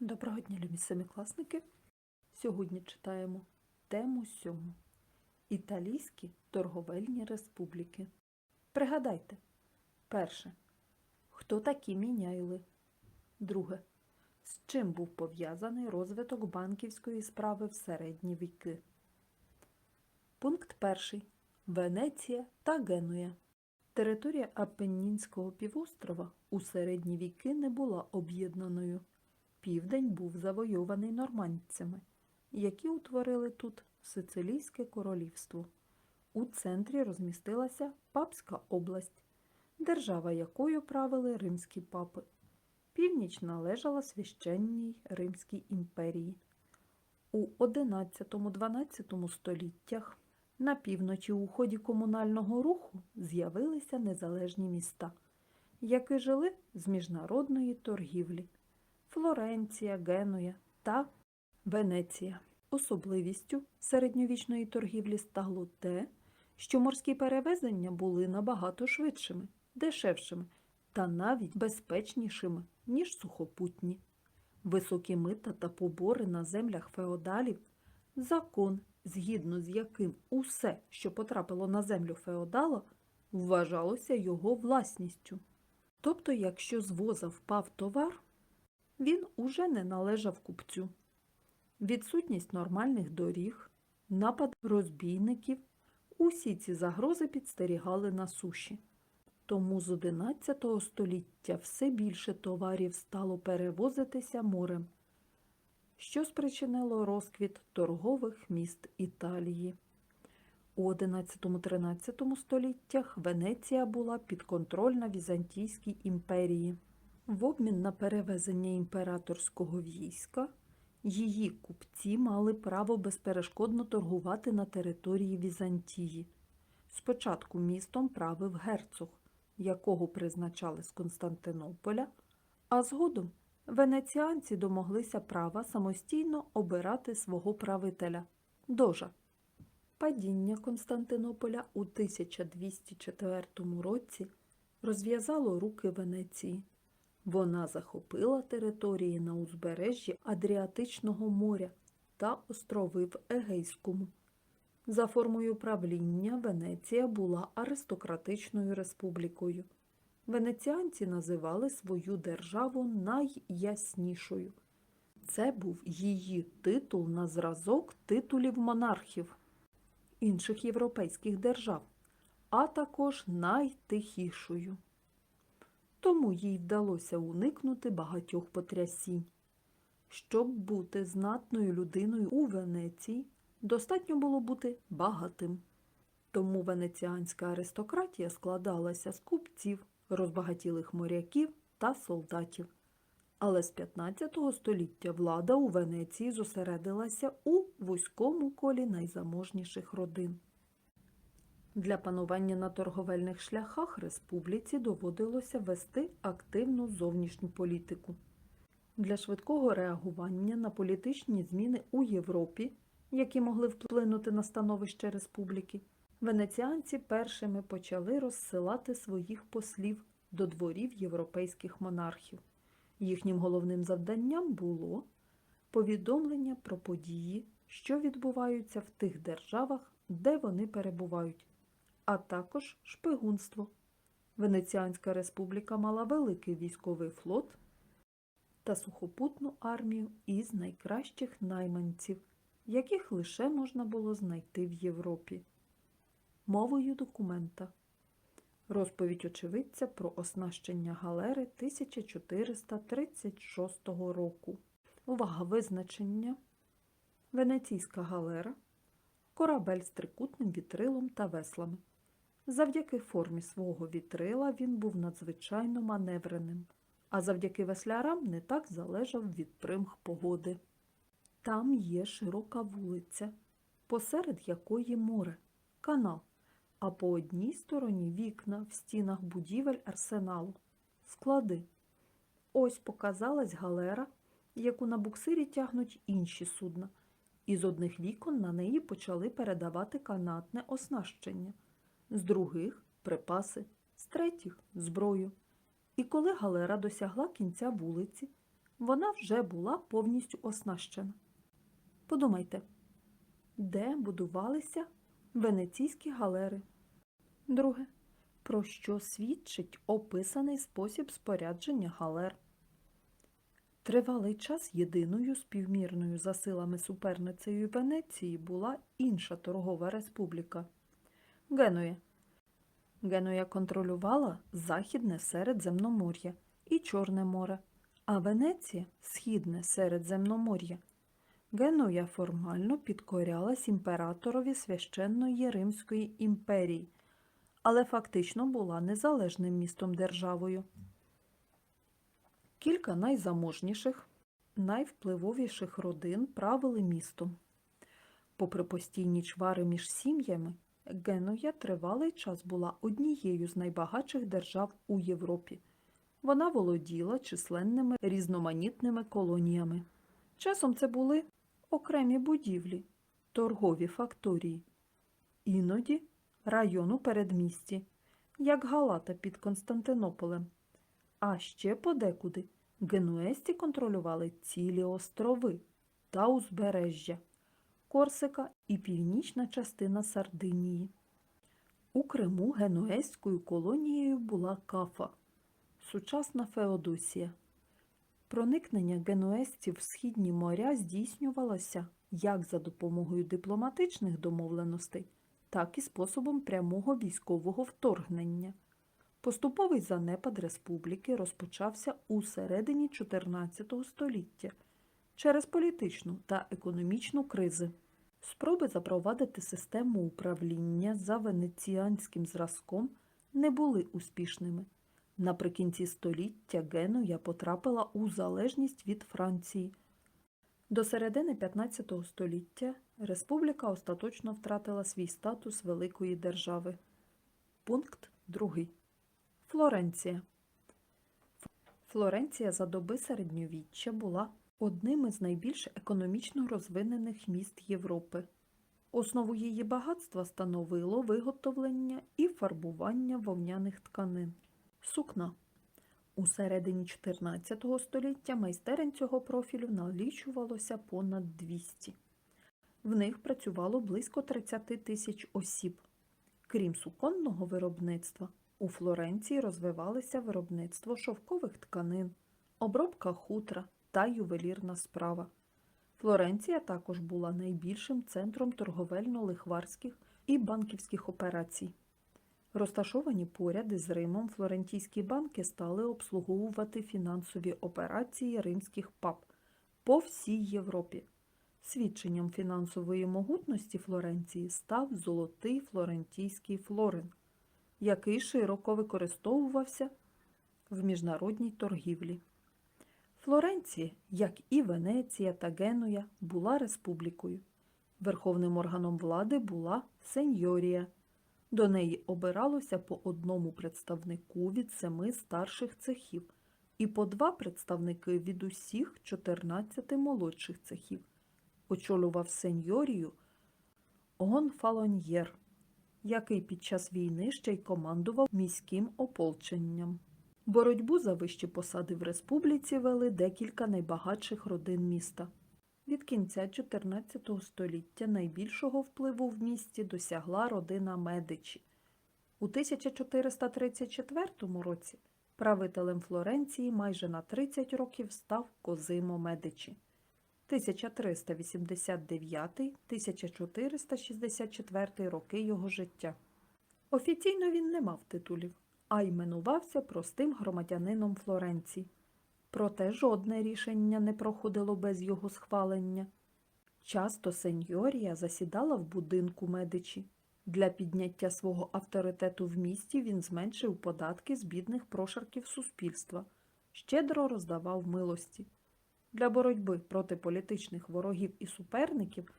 Доброго дня, любі семикласники! Сьогодні читаємо тему сьому Італійські торговельні республіки. Пригадайте, перше. Хто такі міняйли? Друге. З чим був пов'язаний розвиток банківської справи в середні віки? Пункт перший. Венеція та Генуя. Територія Апеннінського півострова у середні віки не була об'єднаною. Південь був завойований нормандцями, які утворили тут Сицилійське королівство. У центрі розмістилася Папська область, держава якою правили римські папи. Північ належала священній Римській імперії. У 11-12 століттях на півночі у ході комунального руху з'явилися незалежні міста, які жили з міжнародної торгівлі. Флоренція, Генуя та Венеція. Особливістю середньовічної торгівлі стало те, що морські перевезення були набагато швидшими, дешевшими та навіть безпечнішими, ніж сухопутні. Високі мита та побори на землях феодалів, закон, згідно з яким усе, що потрапило на землю феодала, вважалося його власністю. Тобто, якщо з воза впав товар, він уже не належав купцю. Відсутність нормальних доріг, напад розбійників усі ці загрози підстерігали на суші. Тому з XI століття все більше товарів стало перевозитися морем, що спричинило розквіт торгових міст Італії. У XI-XIII століттях Венеція була підконтрольна Візантійській імперії. В обмін на перевезення імператорського війська її купці мали право безперешкодно торгувати на території Візантії. Спочатку містом правив герцог, якого призначали з Константинополя, а згодом венеціанці домоглися права самостійно обирати свого правителя дожа. Падіння Константинополя у 1204 році розв'язало руки Венеції. Вона захопила території на узбережжі Адріатичного моря та острови в Егейському. За формою правління Венеція була аристократичною республікою. Венеціанці називали свою державу найяснішою. Це був її титул на зразок титулів монархів інших європейських держав, а також найтихішою тому їй вдалося уникнути багатьох потрясінь. Щоб бути знатною людиною у Венеції, достатньо було бути багатим. Тому венеціанська аристократія складалася з купців, розбагатілих моряків та солдатів. Але з 15 століття влада у Венеції зосередилася у вузькому колі найзаможніших родин. Для панування на торговельних шляхах республіці доводилося вести активну зовнішню політику. Для швидкого реагування на політичні зміни у Європі, які могли вплинути на становище республіки, венеціанці першими почали розсилати своїх послів до дворів європейських монархів. Їхнім головним завданням було повідомлення про події, що відбуваються в тих державах, де вони перебувають а також шпигунство. Венеціанська республіка мала великий військовий флот та сухопутну армію із найкращих найманців, яких лише можна було знайти в Європі. Мовою документа. Розповідь очевидця про оснащення галери 1436 року. Увага визначення. Венеційська галера. Корабель з трикутним вітрилом та веслами. Завдяки формі свого вітрила він був надзвичайно маневреним, а завдяки веслярам не так залежав від примх погоди. Там є широка вулиця, посеред якої море, канал, а по одній стороні вікна в стінах будівель арсеналу, склади. Ось показалась галера, яку на буксирі тягнуть інші судна, і з одних вікон на неї почали передавати канатне оснащення з других припаси, з третіх зброю. І коли галера досягла кінця вулиці, вона вже була повністю оснащена. Подумайте, де будувалися венеційські галери? Друге. Про що свідчить описаний спосіб спорядження галер? Тривалий час єдиною співмірною за силами суперницею Венеції була інша торгова республіка Генуя. Генуя контролювала Західне Середземномор'я і Чорне море, а Венеція Східне Середземномор'я. Генуя формально підкорялась імператорові священної Римської імперії, але фактично була незалежним містом державою. Кілька найзаможніших, найвпливовіших родин правили містом. Попри постійні чвари між сім'ями, Генуя тривалий час була однією з найбагатших держав у Європі. Вона володіла численними різноманітними колоніями. Часом це були окремі будівлі, торгові факторії, іноді району передмісті, як Галата під Константинополем. А ще подекуди генуесті контролювали цілі острови та узбережжя, Корсика і північна частина Сардинії. У Криму генуезькою колонією була Кафа, сучасна Феодосія. Проникнення генуестів в східні моря здійснювалося як за допомогою дипломатичних домовленостей, так і способом прямого військового вторгнення. Поступовий занепад республіки розпочався у середині 14 століття через політичну та економічну кризи. Спроби запровадити систему управління за венеціанським зразком не були успішними. Наприкінці століття Генуя потрапила у залежність від Франції. До середини 15 століття республіка остаточно втратила свій статус великої держави. Пункт 2. Флоренція. Флоренція за доби середньовіччя була одним із найбільш економічно розвинених міст Європи. Основу її багатства становило виготовлення і фарбування вовняних тканин. Сукна. У середині 14 століття майстерень цього профілю налічувалося понад 200. В них працювало близько 30 тисяч осіб. Крім суконного виробництва, у Флоренції розвивалося виробництво шовкових тканин, обробка хутра та ювелірна справа. Флоренція також була найбільшим центром торговельно-лихварських і банківських операцій. Розташовані поряд із Римом, флорентійські банки стали обслуговувати фінансові операції римських пап по всій Європі. Свідченням фінансової могутності Флоренції став золотий флорентійський флорин, який широко використовувався в міжнародній торгівлі. Флоренція, як і Венеція та Генуя, була республікою. Верховним органом влади була сеньорія. До неї обиралося по одному представнику від семи старших цехів і по два представники від усіх 14 молодших цехів. Очолював сеньорію Гонфалоньєр, який під час війни ще й командував міським ополченням. Боротьбу за вищі посади в республіці вели декілька найбагатших родин міста. Від кінця 14 століття найбільшого впливу в місті досягла родина Медичі. У 1434 році правителем Флоренції майже на 30 років став Козимо Медичі. 1389-1464 роки його життя. Офіційно він не мав титулів, а іменувався простим громадянином Флоренції. Проте жодне рішення не проходило без його схвалення. Часто сеньорія засідала в будинку Медичі. Для підняття свого авторитету в місті він зменшив податки з бідних прошарків суспільства, щедро роздавав милості. Для боротьби проти політичних ворогів і суперників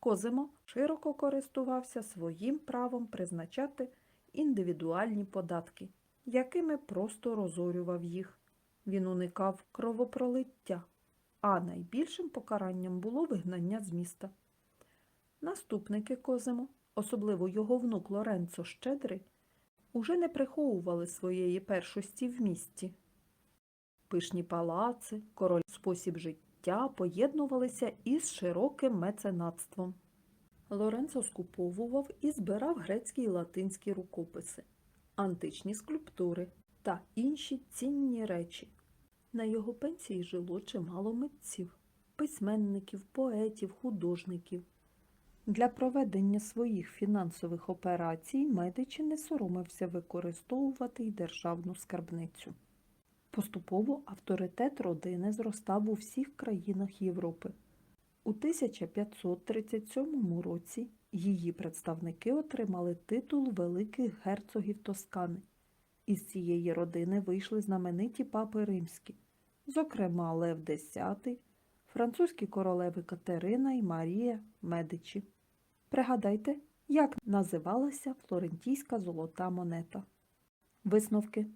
Козимо широко користувався своїм правом призначати індивідуальні податки, якими просто розорював їх. Він уникав кровопролиття, а найбільшим покаранням було вигнання з міста. Наступники Козимо, особливо його внук Лоренцо Щедрий, уже не приховували своєї першості в місті. Пишні палаци, королівські спосіб життя поєднувалися із широким меценатством. Лоренцо скуповував і збирав грецькі і латинські рукописи, античні скульптури та інші цінні речі. На його пенсії жило чимало митців, письменників, поетів, художників. Для проведення своїх фінансових операцій Медичі не соромився використовувати й державну скарбницю. Поступово авторитет родини зростав у всіх країнах Європи. У 1537 році її представники отримали титул великих герцогів Тоскани. Із цієї родини вийшли знамениті папи римські, зокрема Лев X, французькі королеви Катерина і Марія Медичі. Пригадайте, як називалася флорентійська золота монета. Висновки.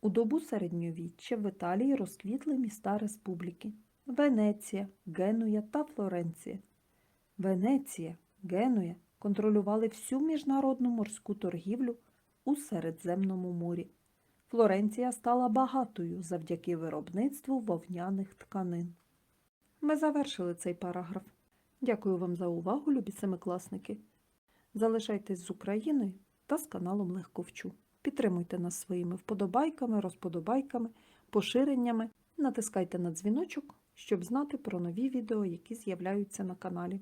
У добу середньовіччя в Італії розквітли міста республіки Венеція, Генуя та Флоренція. Венеція, Генуя контролювали всю міжнародну морську торгівлю у Середземному морі. Флоренція стала багатою завдяки виробництву вовняних тканин. Ми завершили цей параграф. Дякую вам за увагу, любі семикласники. Залишайтесь з Україною та з каналом Легко Вчу. Підтримуйте нас своїми вподобайками, розподобайками, поширеннями. Натискайте на дзвіночок, щоб знати про нові відео, які з'являються на каналі.